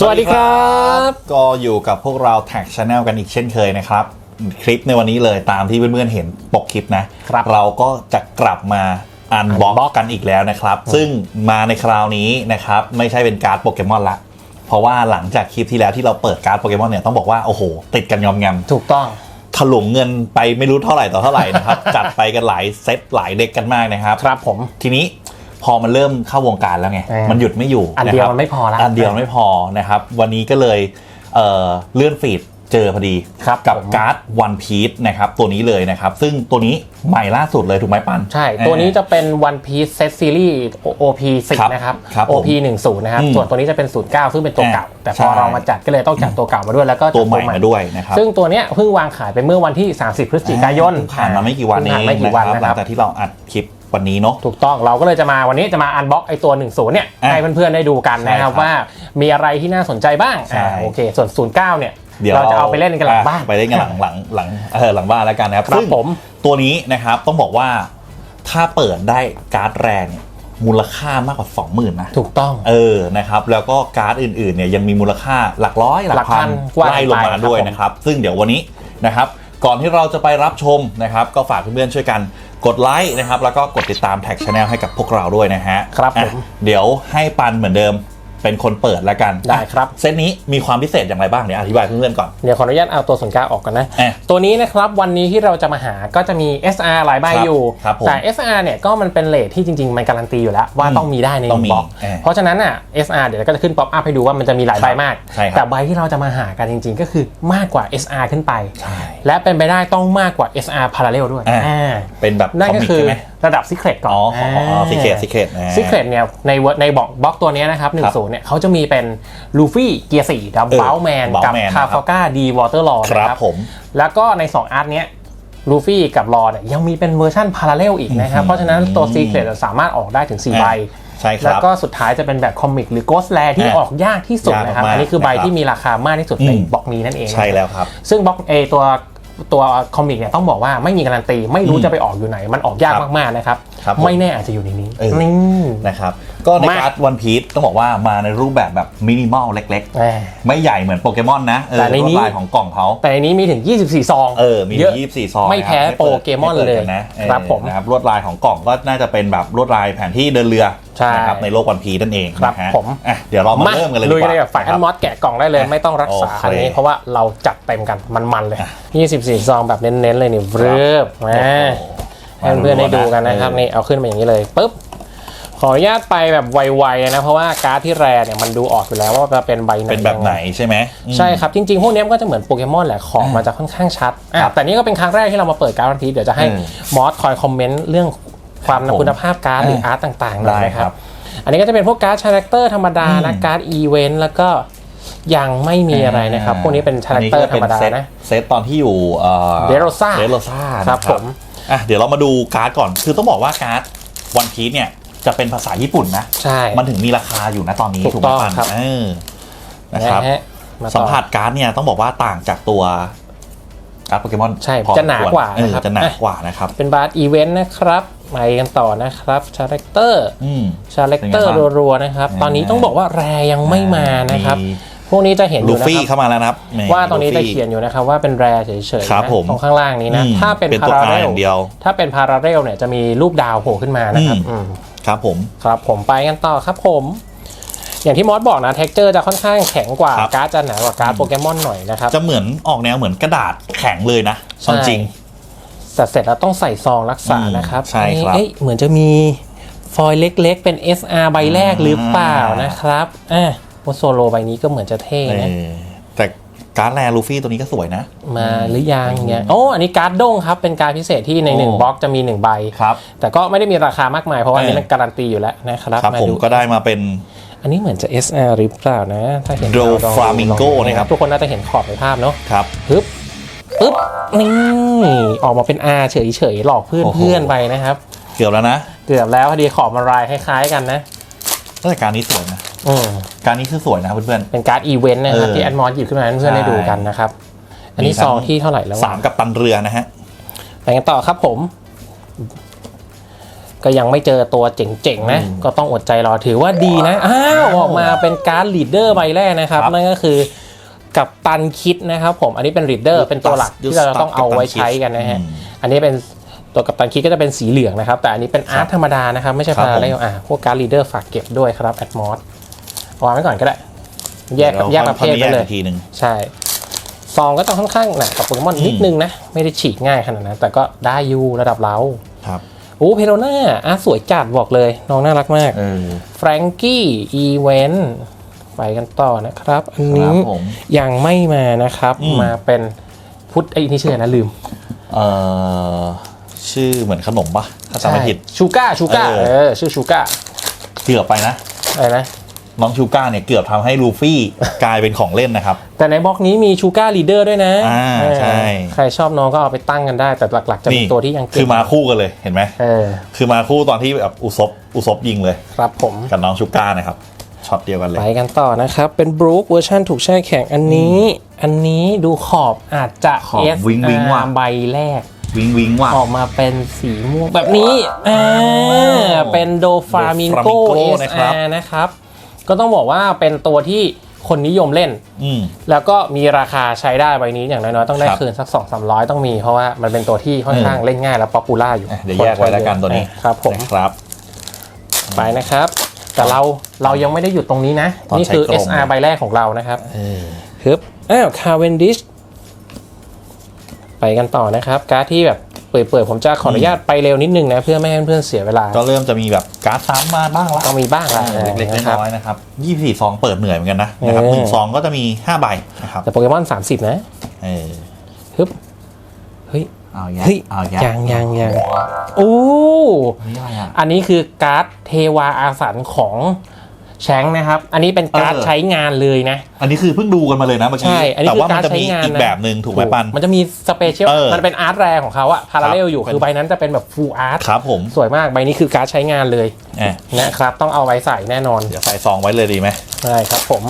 สวัสดีครับ ก็อยู่กับพวกเราแท็กช n แนลกันอีกเช่นเคยนะครับ คลิปในวันนี้เลยตามที่เพื่อนๆเห็นปกคลิปนะครับเราก็จะกลับมาอันบ็อก Unbox กันอีกแล้วนะครับ ซึ่งมาในคราวนี้นะครับ ไม่ใช่เป็นการ์ดโปเกมอนละเพราะว่าหลังจากคลิปที่แล้วที่เราเปิดการ์ดโปเกมอนเนี่ยต้องบอกว่า โอ้โห ติดกันยอมแงมถูกต้องถลุงเงินไปไม่รู้เท่าไหร่ต่อเท่าไหร่นะครับ จัดไปกันหลายเซตหลายเด็กกันมากนะครับ ครับผมทีนี้ พอมันเริ่มเข้าวงการแล้วไงอ่ามัมันหยุดไม่อยู่อันเดียวะครับมันไม่พอละอันเดียวไม่พอนะครับ วันนี้ก็เลยเอ่อเลื่อนฟีดเจอพอดีครับกับผมการ์ดวันพีชนะครับตัวนี้เลยนะครับ ซึ่งตัวนี้ใหม่ล่าสุดเลยถูกไหมปันใช่ ตัวนี้จะเป็น One Piece Set Series OP ครับ10นะครับครับผม OP 10นะครับอืมส่วนตัวนี้จะเป็น 09 ซึ่งเป็นตัวเก่าอ่าแต่พอใช่เรามาจัดก็เลยต้องจัดตัวเก่ามาด้วยแล้วก็ตัวจัดใหม่มาด้วยนะครับซึ่งตัวเนี้ยเพิ่งวางขายไปเมื่อวันที่ 30 พฤศจิกายนเพิ่งผ่านมาไม่กี่วันเอเพิ่งผ่านไม่กี่วันนะครับนะหคลัรังบจากที่เราอัดคลิป วันนี้เนาะ ถูกต้องเราก็เลยจะมาวันนี้จะมาอันบ็อกไอตัว 10 เนี่ย อะให้เพื่อนๆได้ดูกันนะครับใช่ครับว่ามีอะไรที่น่าสนใจบ้างใช่ อ่าโอเค ส่วน 09 เนี่ยเดี๋ยวเราจะเอาไปเล่นกันหลังบ้าน อะไปเล่นกันหลังหลังหลังเออหลังบ้านแล้วกันนะครับครับซึ่งผม ตัวนี้นะครับต้องบอกว่าถ้าเปิดได้การ์ดแรงเนี่ยมูลค่ามากกว่า 20,000นะ ถูกต้อง เออ นะครับ แล้วก็การ์ดอื่นๆ เนี่ยยังมีมูลค่าหลักร้อยหลักหลักพัพันนว่าไล่ลงมาไปครับด้วยผมนะครับ ซึ่งเดี๋ยววันนี้นะครับ ก่อนที่เราจะไปรับชมนะครับ ก็ฝากเพื่อนๆช่วยกัน กดไลค์นะครับ แล้วก็กดติดตามแท็กช n แนลให้กับพวกเราด้วยนะฮะครับอะผมเดี๋ยวให้ปันเหมือนเดิม เป็นคนเปิดแล้วกันได้ครับ เซตนี้มีความพิเศษอย่างไรบ้างเดี๋ยวอธิบายเพื่อนๆก่อน เดี๋ยวขออนุญาตเอาตัวส่วนกลางออกกันนะ เอ๊ะตัวนี้นะครับวันนี้ที่เราจะมาหาก็จะมี SR หลายใบครับอยู่ ครับผมแต่ SR เนี่ยก็มันเป็นเลทที่จริง ๆ มันการันตีอยู่แล้ว ว่าอืมต้องมีได้ในหต้องนึ่มีงบล็อกเออเพราะฉะนั้นอะ SR เดี๋ยวเราก็จะขึ้นป๊อปอัพให้ดูว่ามันจะมีหลายใบมาก ใช่ครับ แต่ใบที่เราจะมาหากันจริง ๆ ก็คือมากกว่า SR ขึ้นไป ใช่ และเป็นไปได้ต้องมากกว่า SR Parallel ด้วยอ่า อ่าเป็นแบบนั่นคอก็มิกคือใช่ไหมระดับ Secret ก่อนอ๋อของอ๋อซีเคทซีเคท Secret เนี่ยในเวอร์ในบล็อกบล็อกตัวเนี้ยนะครับหนึ่งศูนย์เนี่ยเขาจะมีเป็นลูฟี่เกียร์สี่ดับเออเบิลแมนกับ Bowman คานะครับฟาก้าดีวอเตอร์ลอครับนะครับผม แล้วก็ใน 2 อาร์ตเนี้ยลูฟี่กับรอเนี่ยยังมีเป็นเวอร์ชันพาราเรลอีกนะครับอืมเพราะฉะนั้นตัวซีเครตสามารถออกได้ถึง 4 ใบ ใช่คแล้วรับก็สุดท้ายจะเป็นแบบคอมิกหรือโกสแลที่อะออกยากที่สุดยากนะครับมากๆอันนี้คือใบนะครับ ที่มีราคามากที่สุดอืมในบล็อกนี้นั่นเองใช่แล้วครับ ซึ่งบล็อกเอตัวตัวคอมิกเนี่ยต้องบอกว่าไม่มีการันตี ไม่รู้อืมจะไปออกอยู่ไหน มันออกยากครับมาก ๆ นะครับครับผม ไม่แน่อาจจะอยู่ในนี้เออนี่ นะครับ ก็ในมาการ์ดวันพีชต้องบอกว่ามาในรูปแบบแบบมินิมอลเล็กแหมๆไม่ใหญ่เหมือนโปเกมอนนะเออแต่ในนี้ลวดลายของกล่องเขาแต่ในนี้มีถึง 24 ซองเออมีเยอะยี่สิบสี่ซองไม่แพ้นะครับโปเกมอนให้ปิดเลยกันนะครับเออผมนะครับลวดลายของกล่องก็น่าจะเป็นแบบลวดลายแผนที่เดินเรือใช่นะครับในโลกวันพีชนั่นเองครับนะฮะผม อะเดี๋ยวเรามาเริ่มกันเลยลุยกันเลยดีกับฝ่ายอันมอสแกะกล่องได้เลย ไม่ต้องรักษาโอเคอันนี้เพราะว่าเราจัดเต็มกันมันๆเลย 24 ซองแบบเน้นๆเลยนี่เริบมาโอ้โห ให้เพื่อนๆได้ดูกันนะครับเออนี่เอาขึ้นมาอย่างนี้เลยปุ๊บขออนุญาตไปแบบไวๆนะเพราะว่าการ์ดที่แรเนี่ยมันดูออกอยู่แล้วว่าจะเป็นใบไหนเป็นแบบไหนยังงใช่ไหมอืมใช่ครับจริงๆ พวกนี้มันก็จะเหมือนโปเกมอนแหละของมันจะค่อนข้างชัดอะครับแต่นี่ก็เป็นครั้งแรกที่เรามาเปิดการ์ดวันพีชเดี๋ยวจะให้เออมอสคอยคอมเมนต์เรื่องความครับผมคุณภาพการ์ดหรือเอออาร์ตต่างๆหน่อยได้นะคครัรับบอันนี้ก็จะเป็นพวกการ์ดชาแรคเตอร์ธรรมดานะอืมการ์ดอีเวนต์แล้วก็ยังไม่มีอะไรนะครับ พวกนี้เป็นชาแรคเตอร์ธรรมดาอัก็เป็เซตนะเซตตอนที่อยู่เอ่อ Dressrosa เดโรซ่าครับผม อะเดี๋ยวเรามาดูการ์ดก่อน คือต้องบอกว่าการ์ดวันพีชเนี่ยจะเป็นภาษาญี่ปุ่นนะ ใช่ มันถึงมีราคาอยู่นะตอนนี้ถูกถูกไหมต้องปันครับ เออนะครับ นะฮะมาต่อสัมผัสการ์ดเนี่ยต้องบอกว่าต่างจากตัวการ์ดโปเกมอนใช่พอจะหนากว่าเออนะครับ จะหนากว่านะครับ เป็นบาร์อีเวนต์นะครับมากันต่อนะครับชาแรคเตอร์อืม ชาแรคเตอร์เป็นไงบ้างรัวๆนะครับ ตอนนี้ต้องบอกว่าแรยังไม่มานะครับ มี พวกนี้จะเห็นอลูยู่นะฟี่ครับเข้ามาแล้วนะครับแหม ว่าตรงนี้จะลูฟี่เขียนอยู่นะครับว่าเป็นแรเฉยๆครับนะผมตรงข้างล่างนี้นะอืมถ้าเป็นเป็นพาตัวราอาเรอลย่างเดียวถ้าเป็นพาราเรลเนี่ยจะมีรูปดาวโผล่ขึ้นมานะครับอืม อืม ครับผม ครับผมไปกันต่อครับผม อย่างที่มอสบอกนะเท็กเจอร์จะค่อนข้างแข็งกว่า ครับ การ์ดจะหนากว่าการ์ดโปเกมอนหน่อยนะครับ จะเหมือนออกแนวเหมือนกระดาษแข็งเลยนะใช่เอาจริง แต่เสร็จแล้วต้องใส่ซองรักษาอืมนะครับใช่ครับ เอ๊ะเหมือนจะมีฟอยล์เล็กๆ เป็น SR ใบแรกหรือเปล่านะครับอะ โอโซโลใบนี้ก็เหมือนจะเท่เอนะอแต่การ์ดแรลูฟี่ตัวนี้ก็สวยนะ มาหรือยังเนี่ยโอ้อันนี้การ์ดด้งครับ เป็นการดพิเศษที่ในโอ้หนึ่งบล็อกจะมีหนึ่งใบครับแต่ก็ไม่ได้มีราคามากมายเพราะว่าอันนี้เออมันการันตีอยู่แล้วนะครับครับมาผมดูก็ได้มาเป็น อันนี้เหมือนจะ SR หรือเปล่านะ ถ้าเห็น Dro เราลอง Flamingo ลองดูนะครับทุกคนน่าจะเห็นขอบในภาพเนาะครับปึ๊บปึ๊บนี่ออกมาเป็น R เฉยๆหลอกเพื่อนโอ้โหเพื่อนไปนะครับ เกือบแล้วนะ เกือบแล้วพอดีขอบมันลายคล้ายๆกันนะแต่การนี้สวยนะ อืมการนี้คือสวยนะเพื่อน เป็นการ์ดอีเวนต์นะครับ เออที่แอดมอนหยิบขึ้นมาให้เพื่อนๆได้ใช่ดูกันนะครับ อันนี้มีทั้งซองที่เท่าไหร่แล้วๆสามกับตันเรือนะฮะ ไปกันต่อครับผม ก็ยังไม่เจอตัวเจ๋งๆนะอืมก็ต้องอดใจรอถือว่าดีนะ อ้าวออกมาเป็นการ์ดลีดเดอร์ใบแรกนะครับ ครับนั่นก็คือกับตันคิดนะครับ ผมอันนี้เป็นลีดเดอร์เป็นตัวหลักที่เราจะต้องเอาไว้ใช้กันนะฮะ อืมอันนี้เป็นตัวกับตันคิดก็จะเป็นสีเหลืองนะครับ แต่อันนี้เป็นอาร์ตธรรมดานะครับ ไม่ใช่ครับพาผมราเรลอะพวกการ์ดลีดเดอร์ฝากเก็บด้วยครับแอดมอส วางไว้ก่อนก็ได้ แยกกับแยกประเภทค่อไปแยเลยอีกทีหนึ่งใช่ซองก็ต้องค่อนข้างหนักกับโปเกมอนอืมนิดนึงนะ ไม่ได้ฉีกง่ายขนาดนั้น แต่ก็ได้อยู่ระดับเราครับโอ้เพโรน่าอะสวยจัดบอกเลย น้องน่ารักมากเออแฟรงกี้อีเวนต์ไปกันต่อนะครับ อันคนี้รับผมยังไม่มานะครับอืมมาเป็นพุทธไอ้นี่ชื่ออะไรนะลืม เออชื่อเหมือนขนมปะถ้าจำไม่ผิดชูก้าชูก้าเออเออชื่อชูก้าเกือบไปนะอะไรนะ น้องชูก้าเนี่ยเกือบทำให้ลูฟี่ กลายเป็นของเล่นนะครับ แต่ในบล็อกนี้มีชูก้าลีดเดอร์ด้วยนะอ่าเออใช่ ใครชอบน้องก็เอาไปตั้งกันได้ แต่หลักๆจะเป็นตัวที่ยังเก่งคือมาคู่กันเลยเห็นไหมเออคือมาคู่ตอนที่แบบอุซบอุซบยิงเลย ครับผม กับน้องชูก้านะครับช็อตเดียวกันเลย ไปกันต่อนะครับ เป็นบรูคเวอร์ชันถูกแช่แข็งอันนี้ อันนี้ดูขอบอาจจะขอบ S วิงวิงว่ะ ใบแรก วิงวิงว่ะ ออกมาเป็นสีม่วงแบบนี้อ่าเป็นโดฟามิงโก Doflamingo นะครับ SR นะครับ ก็ต้องบอกว่าเป็นตัวที่คนนิยมเล่น อืม แล้วก็มีราคาใช้ได้ใบนี้อย่างน้อยๆต้องได้ครับคืนสัก2 3 0 0 ต้องมี เพราะว่ามันเป็นตัวที่ค่อนข้างเล่นง่ายและป๊อปปูล่าอยู่อะเดี๋ยวแยกไว้แล้วกันตัวนี้ ครับผมนะครับ ไปนะครับ แต่เราเรายังไม่ได้หยุดตรงนี้นะ ตอนนี่คือ ใช้กรง SR ใบแรกของเรานะครับ เออ ฮึบอ้าวคาเวนดิชไปกันต่อนะครับ การ์ดที่แบบเปื่อยๆผมจะขออนุญาตไปเร็วนิดนึงนะเพื่อไม่ให้เพื่อนๆเสียเวลา ก็เริ่มจะมีแบบการ์ดซ้ำมาบ้างละต้องมีบ้างละเล็กๆนะครับน้อยๆนะครับ24 ซองเปิดเหนื่อยเหมือนกันนะนะครับเออหนึ่งซองก็จะมี 5 ใบนะครับแต่โปเกมอน 30 นะเออฮึบเฮ้ยเอาแยะเฮ้ยเอาแยะยังยังยังโอ้นี่อะไรอะอันนี้คือการ์ดเทวาอาสันของ แชงค์นะครับ อันนี้เป็นการ์ดเออใช้งานเลยนะ อันนี้คือเพิ่งดูกันมาเลยนะเมื่อกี้ใช่อันนี้แต่คือว่ามันการจะมีใช้งานอีกนะแบบหนึ่งถูกไหมปัน มันจะมีสเปเชียลเออมันเป็นอาร์ตแรของเขาอะพาราเรลอยู่เป็นคือใบนั้นจะเป็นแบบฟูลอาร์ตครับผม สวยมาก ใบนี้คือการ์ดใช้งานเลยอะนะครับ ต้องเอาไว้ใส่แน่นอน เดี๋ยวใส่ซองไว้เลยดีไหมใช่ครับผม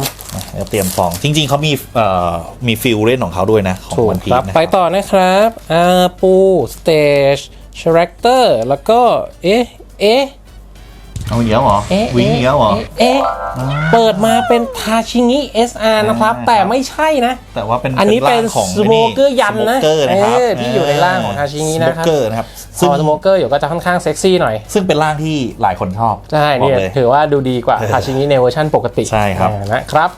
เดี๋ยวเตรียมซอง จริง ๆเขามีเอ่อมีฟิลเล่นของเขาด้วยนะของถูกวันพีครับนะไปต่อนะครับอาปูสเตจชาแรคเตอร์แล้วก็เอ๊ะเอ๊ะ เอาอีกแล้วเหรอเอ๊ะวิ่งอีกแล้วเหรอเอ๊ะเอ๊ะเปิดมาเป็นทาชิงิ SR นะครับอ่าแต่ไม่ใช่นะ แต่ว่าเป็นอันนี้เป็นร่างของสโมเกอร์ยันนะสโมเกอร์นะครับเออที่อยู่ในร่างของทาชิงินะครับสโมเกอร์นะครับพซึ่งอสโมเกอร์อยู่ก็จะค่อนข้างเซ็กซี่หน่อย ซึ่งเป็นร่างที่หลายคนชอบ ใช่บอเนี่กยเลยถือว่าดูดีกว่าเออทาชิงิในเวอร์ชันปกติใช่ครับอ่านะครับ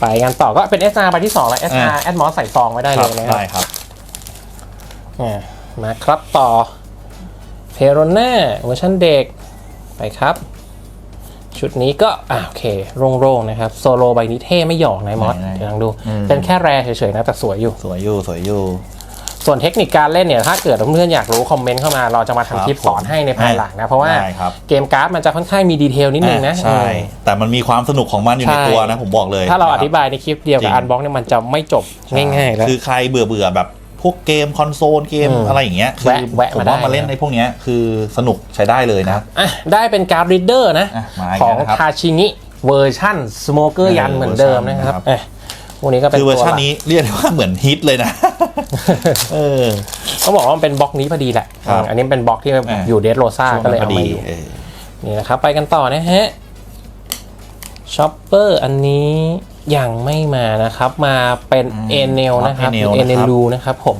ไปกันต่อก็เป็น SR ใบที่2แล้ว SR อ่าแอดมอสใส่ซองไว้ได้คเลรับยนะครับได้ครับอ่ามาครับต่อเพโรน่าเวอร์ชันเด็ก ไปครับ ชุดนี้ก็อ่าโอเคโล่งๆนะครับโซโลใบนี้เท่ไม่หยอกนายมอสไหนๆเดี๋ยวลองดูอืมเป็นแค่แรเฉยๆนะแต่สวยอยู่ สวยอยู่สวยอยู่ ส่วนเทคนิคการเล่นเนี่ยถ้าเกิดเพื่อนๆอยากรู้คอมเมนต์เข้ามาเราจะมาครับทำคลิปสอนให้ในภายหลังนะ เพราะว่าได้ครับ เกมการ์ดมันจะค่อนข้างมีดีเทลนิดนึงนะอะใช่ แต่มันมีความสนุกของมันอยู่ในใช่ตัวนะผมบอกเลยถ้าเราอนะคธิบายในคลิปเดียวกับจริงอันบ็อกเนี่ยมันจะไม่จบง่ายๆแล้วคือใครเบื่อเบื่อๆแบบ พวกเกมคอนโซลเกมอืมอะไรอย่างเงี้ยคือแวะแวะผมมาได้ว่ามาเล่นในพวกเนี้ยคือสนุกใช้ได้เลยนะอะได้เป็นการ์ดรีดเดอร์นะอะมาอีกของแล้วนะครับทาชิงิเวอร์ชั่นสโมเกอร์ยันเออเหมือนเดิมนะครับเวอร์ชันนะครับเอ้ยพวกนี้ก็เป็นคือเวอร์ชันตัวหลักนี้เรียกได้ว่าเหมือนฮิตเลยนะเออต้องบอกว่ามันเป็นบล็อกนี้พอดีแหละครับอันนี้เป็นบล็อกที่อ่าอยู่เดดโรซ่าก็เลยพเอาดีมาอยู่เออนี่นะครับ ไปกันต่อนะฮะช็อปเปอร์อันนี้ยังไม่มานะครับ มาเป็นเอเนลนะครับเอเนลเอเนนะครับ ลูนะครับผม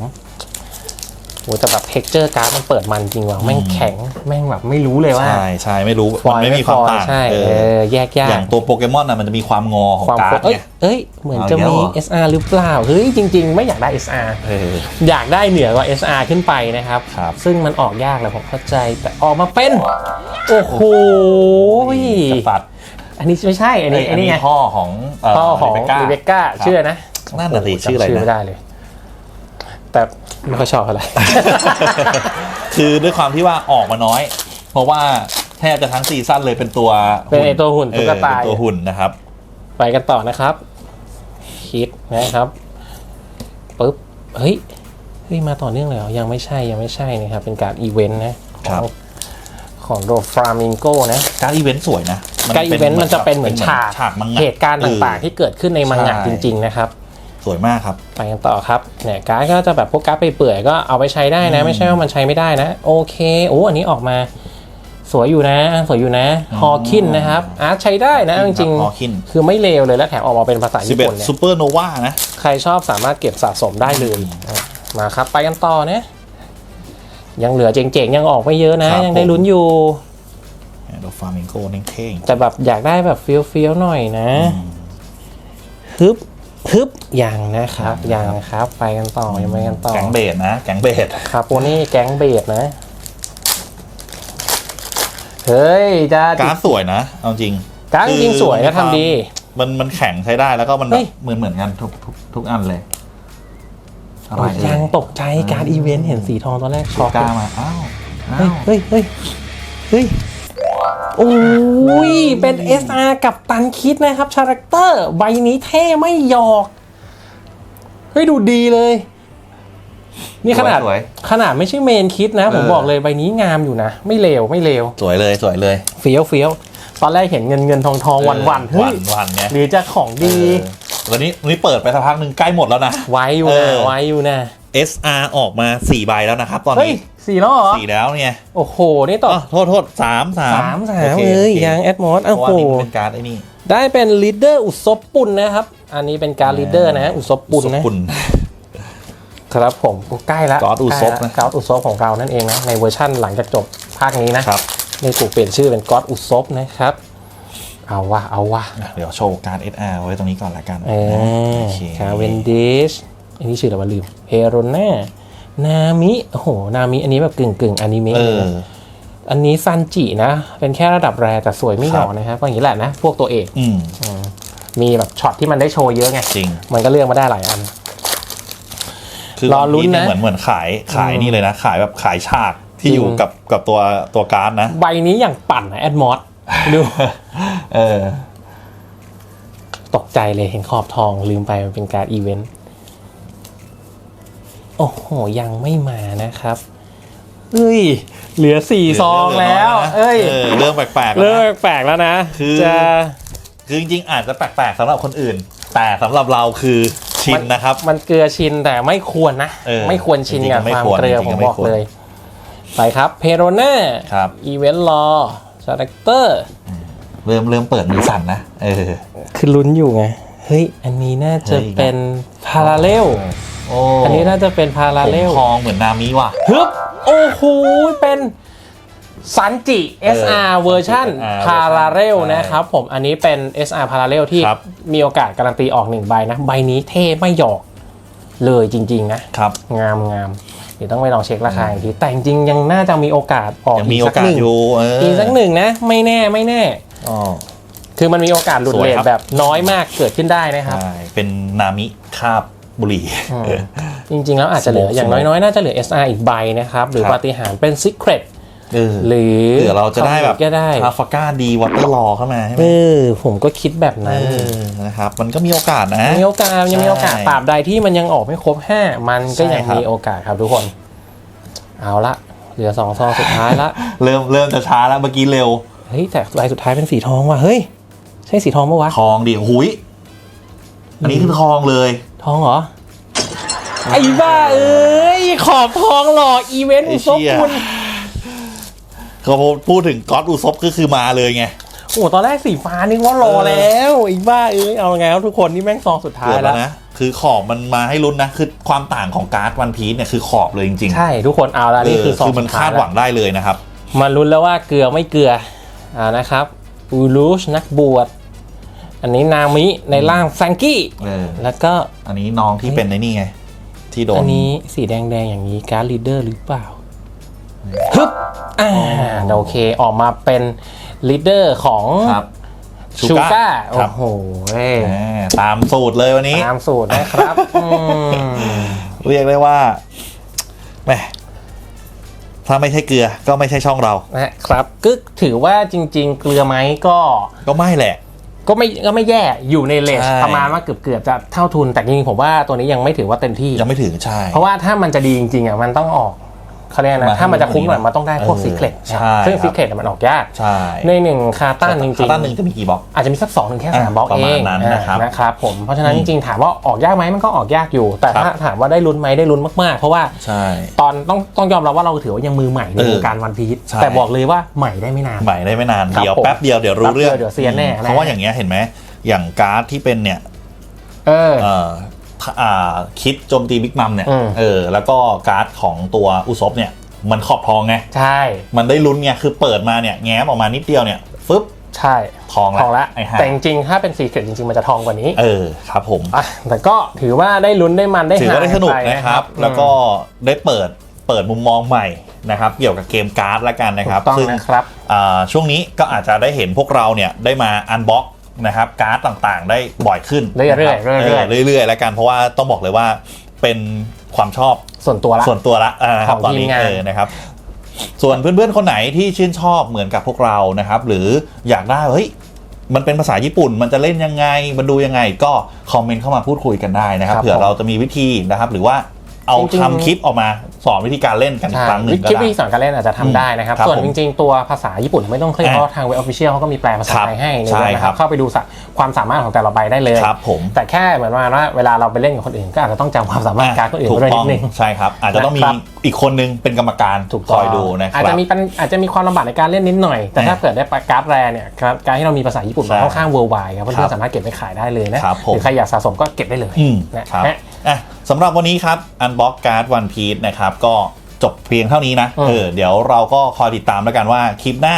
โหแต่แบบเท็กเจอร์การ์ดมันเปิดมันจริงว่ะแม่งแข็ง แม่งแบบไม่รู้เลยว่าใช่ใช่ไม่รู้ฟมัอนยไม่ไม่มีฟความอยต่างใช่เอเอออแยกยาอกย่างตัวโปเกมอนน่ะมันจะมีความงอของความการ์ดเอ้ยไงเอ้ย เหมือนจะเอาอีกแล้วมีเหรอ SR หรือเปล่า เฮ้ย จริง ๆ ไม่อยากได้ SR เออ อยากได้เหนือกว่า SR ขึ้นไปนะครับ ครับ ซึ่งมันออกยากแหละผมเข้าใจแต่ออกมาเป็น โอ้โหกษัตริย์ อันนี้ไม่ใช่อันนี้เยอันนี้ไงพ่อของเพ่อของ Rebecca รีเบคก้าครับชื่อนะนั่นน่ะสิโโหชื่ออะไรจำชื่อนะไม่ได้เลย แต่ไม่ค่อยชอบอะไรคือด้วยความที่ว่าออกมาน้อย เพราะว่าแทบจะทั้งซีซั่นเลยเป็นตัวเป็นไอ้ตัวหุ่นเอตุ๊อกตาเป็นตัวหุ่นนะครับ ไปกันต่อนะครับ คิดนะครับปุ๊บเฮ้ยเฮ้ยมาต่อเนื่องเลยเหรอยังไม่ใช่ยังไม่ใช่นะครับ เป็นการอีเวนต์นะขครัองบของโดฟรามิงโกนะ การอีเวนต์สวยนะ การอีเวนต์มันจะเป็นเหมือนฉากฉากมังงะเหตุการณ์ต่างๆ ที่เกิดขึ้นในมังงะใช่จริง ๆ นะครับ สวยมากครับไปกันต่อครับเนี่ยการ์ดก็จะแบบพวกการ์ดเปื่อยๆก็เอาไปใช้ได้นะ ไม่ใช่ว่ามันใช้ไม่ได้นะ โอเคโอ้อันนี้ออกมา สวยอยู่นะ สวยอยู่นะฮอคินนะครับอาร์ตใช้ได้นะเอาจริงฮอคินๆคือไม่เลวเลยแล้วแถมออกมาเป็นภาษาญี่ปุ่น11เนี่ยซูเปอร์โนวานะใครชอบสามารถเก็บสะสมได้เลยอะมาครับ ไปกันต่อนะยังเหลือเจ๋งๆ ยังออกไม่เยอะนะครับยังได้ลุ้นอยู่ ดอกฟามิงโกเท่งแต่แบบอยากได้แบบเฟี้ยวๆหน่อยนะฮึบฮึบยังนะครับยังครับ ไปกันต่อยังไปกันต่อแก๊งเบดนะแก๊งเบดคาโปนี่แก๊งเบสนะเฮ้ยจะการ์ดสวยนะเอาจริงการ์ดจริงๆสวยนะคือมีความทำดี มันมันแข็งใช้ได้แล้วก็มันแบเฮ้บยเหมือนเหมือนกันทุกทุกทุกอันเลยอะไรตกยังตกใจการดอีเวนต์เห็นสีทองตอนแรกช็อกกล้ามาอ้าวอ้าเฮ้ยวเฮ้ยเฮ้ยเฮ้ย โอ้ย เป็น SR กับตันคิดนะครับชาแรคเตอร์ ใบนี้เท่ไม่หยอก เฮ้ย ดูดีเลย นี่ขนาดสวยขนาดไม่ใช่เมนคิดนะ ผมเออบอกเลยใบนี้งามอยู่นะ ไม่เลวไม่เลวสวยเลยสวยเลยเฟี้ยวเฟี้ยวตอนแรกเห็นเงินเงินทองทองวันวันๆเออเฮ้ยวันๆไงหรือจะของดีเออวันนี้วันนี้เปิดไปสักพักหนึ่งใกล้หมดแล้วนะไว้อยู่เอนะอไว้อยู่นะ SR ออกมา4ใบแล้วนะครับ ตอนเฮ้ยนี้สี่แล้วเหรอสี่แล้วเนี่ยโอ้โห นี่ต่อ อ๋อโทษโทษสามสามสามสามโอคเลยโอคยังแอดมอสเพโอ้ราะว่าโหนี่มันเป็นการดไอ้นี่ได้เป็นลีดเดอร์อุศบปุ่นนะครับ อันนี้เป็นการลีดเดอร์นะอุศบปุ่นนะ ปุ่น ครับผมใกล้แล้วก๊อตอุศบนะก๊อตอุศบของเรานั่นเองนะ ในเวอร์ชั่นหลังจากจบภาคนี้นะครับในถูกเปลี่ยนชื่อเป็นก๊อตอุศบนะครับ เอาว่ะเอาว่ะอะเดี๋ยวโชว์การ SR ไว้ตรงนี้ก่อนละกันเออโอเค คาเวนดิช อันนี้ชื่ออะไรวะลืมเฮโรน่านามิโอ้โหนามิอันนี้แบบกึ่งกึ่งๆอนิเมะเอเลยอนะอันนี้ซันจินะ เป็นแค่ระดับแรแต่สวยไม่หยอกครับนะครับก็อย่างนี้แหละนะ พวกตัวเอกอืมมีแบบช็อตที่มันได้โชว์เยอะไงจริง มันก็เลือกมาได้หลายอันคือรอลุ้นนะเหมือนเหมือนขายขายนี่เลยนะ ขายแบบขายฉากที่อยู่จริงกับกับตัวตัวการ์ดนะ ใบนี้อย่างปั่นนะแอดมอสดูเออ ตกใจเลยเห็นขอบทองลืมไปมันเป็นการอีเวนต์ โอ้โห ยังไม่มานะครับเอ้ย เหลือสี่ซองแล้ว เอ้ยเออเรื่องแปลกๆแล้วเริ่มนะแปลกแล้วนะคือจะคือจริงๆ อาจจะแปลกๆสำหรับคนอื่น แต่สำหรับเราคือชินนะครับ มันเกลือชินแต่ไม่ควรนะเออไม่ควรชินจริงๆกับไม่ความควรเกลือจริผงๆมไม่บอกควรเลยไปครับเพโรน่าครับอีเวนต์รอชาแรคเตอร์เริ่มเริ่มเปิดมือสั่นนะเออคือลุ้นอยู่ไง เฮ้ย อันนี้น่าจะเฮ้ยเป็นพาราเลล โอ้อันนี้น่าจะเป็นพาราเลลผมทองเหมือนนามิว่ะ ฮึบโอ้โหเป็นซันจิเออ SR เวอร์ชัน SR พาราเรลใช่นะครับผมอันนี้เป็น SR พาราเรลที่ครับ มีโอกาสการันตีออกหนึ่งใบนะ ใบนี้เท่ไม่หยอกเลยจริง ๆ นะ ครับ งามงามเดี๋ยวต้องไปลองเช็คราคาอีกที แต่จริงๆยังน่าจะมีโอกาสออกยังมีอีกโอสักกาหสนึ่งอยู่เอออีกสักหนึ่งนะ ไม่แน่ไม่แน่ อ๋อ คือมันมีโอกาสหลุดสวยเลทครับ แบบน้อยมากเกิดขึ้นได้นะครับ ใช่เป็นนามิคาบ บุหรี่อืมจริง ๆ แล้วอาจจะเหลือสโมกอย่างสโมกน้อยๆ น่าจะเหลือ SR อีกใบนะครับ หรือครับปาฏิหาริย์เป็น Secret เออหรือเผื่อเราจะได้แบบก็ได้ทราฟาก้าดีวอเตอร์ลอเข้ามาใช่ไหมเออผมก็คิดแบบเอนั้นอนะครับ มันก็มีโอกาสนะ มีโอกาสยังมีโอกาสใช่ตราบใดที่มันยังออกไม่ครบ 5 มันก็ยังใช่ครับมีโอกาสครับทุกคน เอาละเหลือสองซองสุดท้ายละ เริ่มเริ่มจะช้าแล้วเมื่อกี้เร็ว เฮ้ยแต่ใบสุดท้ายเป็นสีทองว่ะเฮ้ย ใช่สีทองปะวะทองดิหุยอันนี้คือทองเลย ทองเหรอ ไอ้บ้าเอ้ย ขอบทองหลอกอีเวนต์ไอ้อุเชี่ซบยคุณเขาพูดถึงก๊อตอุซบก็คือมาเลยไง โอ้ตอนแรกสีฟ้านึกว่ารอแล้วไอ้บ้าเอ้ย เอาไงครับทุกคนนี่แม่งซองสุดท้าเกืยอบแล้แล้ววนะคือขอบมันมาให้ลุ้นนะ คือความต่างของการ์ดวันพีซเนี่ยคือขอบเลยจริงๆ ใช่ทุกคนเอาละเอนี่อคือซองคือมันสุท้คายดหวังได้เลยนะครับ มาลุ้นแล้วว่าเกลือไม่เกลืออ่านะครับอูลูชนักบวช อันนี้นามิในร่างแฟรงกี้ เออแล้วก็อันนี้น้องที่เป็นในนี่ไง ที่โดนอันนี้สีแดงๆอย่างนี้การ์ดลีดเดอร์หรือเปล่าฮึบอ่าโอเคออกมาเป็นลีดเดอร์ของครับ ชูก้าคโอ้รับ โหเว้ยแหมตามสูตรเลยวันนี้ ตามสูตรนะครับอืม เรียกได้ว่าแหมถ้าไม่ใช่เกลือก็ไม่ใช่ช่องเรา นะครับก็ถือว่าจริง ๆ เกลือไหมก็ก็ไม่แหละ ก็ไม่ก็ไม่แย่อยู่ในเลสใช่ ประมาณว่าเกือบเกือบๆจะเท่าทุนแต่จริงๆผมว่าตัวนี้ยังไม่ถือว่าเต็มที่ ยังไม่ถึงใช่ เพราะว่าถ้ามันจะดีจริงๆอะมันต้องออก เขาเรียกมานะถ้ามันจะคุ้มหน่อยให้มันต้องได้พวกเออซีเครตใช่ซึ่งครับซีเครตมันออกยากใช่ในหนึ่งคาตันจริงคาตั้นหนึ่งจะมีกี่บล็อกๆอาจจะมีสัก2ถึงแค่สามอะบล็อกประเอมาณงนั้นอ่านะครับนะครับผมเพราะฉะนั้นอืจมริงๆถามว่าออกยากไหมมันก็ออกยากอยู่ แต่ครับถ้าถามว่าได้ลุ้นไหมได้ลุ้นมากๆ เพราะว่าใช่ตอนต้องต้องยอมรับว่าเราถือว่ายังมือใหม่ในเออวงการวันพีชใช่แต่บอกเลยว่าใหม่ได้ไม่นานใหม่ได้ไม่นานครับเดี๋ยวผมแป๊บเดียวเดี๋ยวรู้เรื่องแป๊บเดียวเดี๋ยวเซียนแน่นะเพราะว่าอย่างเงี้ยเห็นไหมอย่างการ์ดที่เป็นเนี่ยเออเอ่อถ้าอ่า คิดโจมตีบิ๊กมัมเนี่ย อืม เออ แล้วก็การ์ดของตัวอุซบเนี่ย มันขอบทองไง ใช่ มันได้ลุ้นไง คือเปิดมาเนี่ย แง้มออกมานิดเดียวเนี่ย ฟึบ ใช่ทองทองละไอ้ห่า แต่จริงๆ ถ้าเป็นซีเครตจริงๆ มันจะทองกว่านี้เออ ครับผม อะแต่ก็ถือว่าได้ลุ้นได้มันได้ถือว่าได้หสนุกไปนะครับ แล้วก็ได้เปิด เปิดมุมมองใหม่นะครับ เกี่ยวกับเกมการ์ดละกันถูนะครับกต้องซึ่งนะครับ อ่าช่วงนี้ก็อาจจะได้เห็นพวกเราเนี่ยได้มาอันบ็อก นะครับการ์ดต่างๆ ได้บ่อยขึ้นเรื่อยๆนะคบเรื่อยๆเรื่อยๆแล้วกันเพราะว่าต้องบอกเลยว่าเป็นความชอบส่วนตัวละส่วนตัวละอ่าครับของตอนนี้ทีมงานเออนะครับส่วนเพื่อนๆ คนไหนที่ชื่นชอบเหมือนกับพวกเรานะครับ หรืออยากได้เฮ้ยมันเป็นภาษาญี่ปุ่น มันจะเล่นยังไง มันดูยังไง ก็คอมเมนต์เข้ามาพูดคุยกันได้นะครับครับเผื่อผมเราจะมีวิธีนะครับ หรือว่า เอาจริงๆทำคลิปออกมาสอนวิธีการเล่นกันอีกใช่ครั้งหนึ่งก็คลิปได้วิธีสอนการเล่นอาจจะทำได้นะครับครับส่วนผมจริงๆ ตัวภาษาญี่ปุ่นไม่ต้องเครียดอะเพราะทางเว็บออฟฟิเชียลเขาก็มีแปลภาษาครับไทยให้ในใช่เว็บนะคครัรับบเข้าไปดูสักความสามารถของแต่ละใบได้เลยครับผมแต่แค่เหมือนว่าเวลาเราไปเล่นกับคนอื่น ก็อาจจะต้องจำความสามารถการดคนอื่นถูกไว้ด้วยต้นิองดนึงใช่ครับอาจจะต้องมีนะครับอีกคนนึงเป็นกรรมการถูกคต้งอยดูนะคอาจรัจะบมีปัญอาจจะมีความลำบากในการเล่นนิดหน่อย แต่ถ้าอะเกิดได้การ์ดแรเนี่ยครับการที่เรามีภาษาญี่ปุ่นใช่มันค่อนข้างเวอร์ไวครับครัเพื่อบนๆสามารถเก็บไปขายได้เลยนะครับผมหรือใครอยากสะสมก็เก็บได้เลยอืมนะครับฮะอะ สำหรับวันนี้ครับอันบ็อกการ์ดวันพี e นะครับก็จบเพียงเท่านี้นะอืมเออเดี๋ยวเราก็คอยติดตามแล้วกันว่าคลิปหน้า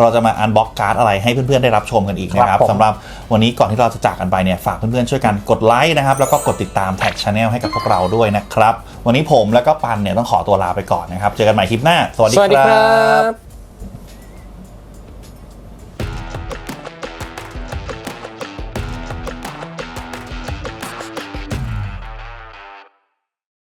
เราจะมาอันบ็อกการ์ดอะไรให้เพื่อนๆได้รับชมกันอีกนะคครัรับบผมสำหรับวันนี้ก่อนที่เราจะจากกันไปเนี่ยฝากเพื่อนๆช่วยกันกดไลค์นะครับแล้วก็กดติดตามแท็กช anel ให้กับพวกเราด้วยนะครับ วันนี้ผมแล้วก็ปันเนี่ยต้องขอตัวลาไปก่อนนะครับ เจอกันใหม่คลิปหน้า สวัสดีสวัสดีคครัรับบ